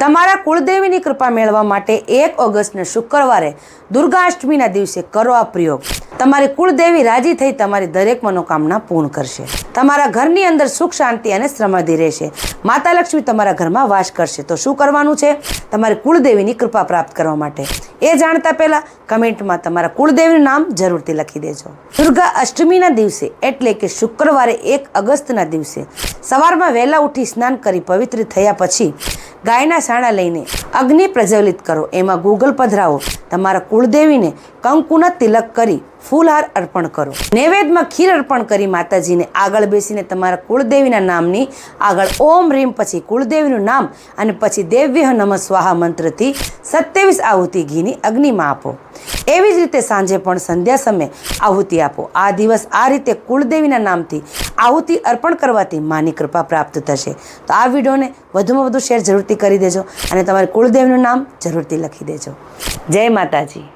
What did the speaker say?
તમારા કુળદેવીની કૃપા મેળવવા માટે એક ઓગસ્ટને શુક્રવારે દુર્ગાષ્ટમીના દિવસે કરો આ પ્રયોગ. તમારી કુળદેવી રાજી થઈ તમારી દરેક મનોકામના પૂર્ણ કરશે. તમારા ઘરની અંદર સુખ, શાંતિ અને સમૃદ્ધિ રહેશે. માતા લક્ષ્મી તમારા ઘરમાં વાસ કરશે. તો શું કરવાનું છે? તમારી કુળદેવીની કૃપા પ્રાપ્ત કરવા માટે. એ જાણતા પહેલાં કમેન્ટમાં તમારા કુળદેવીનું નામ જરૂરથી લખી દેજો. દુર્ગા અષ્ટમીના દિવસે એટલે કે શુક્રવારે એક અગસ્તના દિવસે સવારમાં વહેલા ઉઠી સ્નાન કરી પવિત્ર થયા પછી ગાયના સાણા લઈને અગ્નિ પ્રજ્વલિત કરો. એમાં ગૂગલ પધરાવો. તમારા કુળદેવીને કંકુના તિલક કરી ફૂલહાર અર્પણ કરો. નૈવેદ્યમાં ખીર અર્પણ કરી માતાજીને આગળ બેસીને તમારા કુળદેવીના નામની આગળ ઓમ રીમ પછી કુળદેવીનું નામ અને પછી દેવ્ય નમ સ્વાહા મંત્રથી સત્યાવીસ આહુતિ ઘીની અગ્નિમાં આપો એવી જ રીતે સાંજે પણ સંધ્યા સમયે આહુતિ આપો. આ દિવસ આ રીતે કુળદેવીના નામથી આહુતિ અર્પણ કરવાથી માની કૃપા પ્રાપ્ત થશે. તો આ વિડીયોને વધુમાં વધુ શેર જરૂરથી કરી દેજો અને તમારી કુળદેવનું નામ જરૂરથી લખી દેજો. જય માતાજી.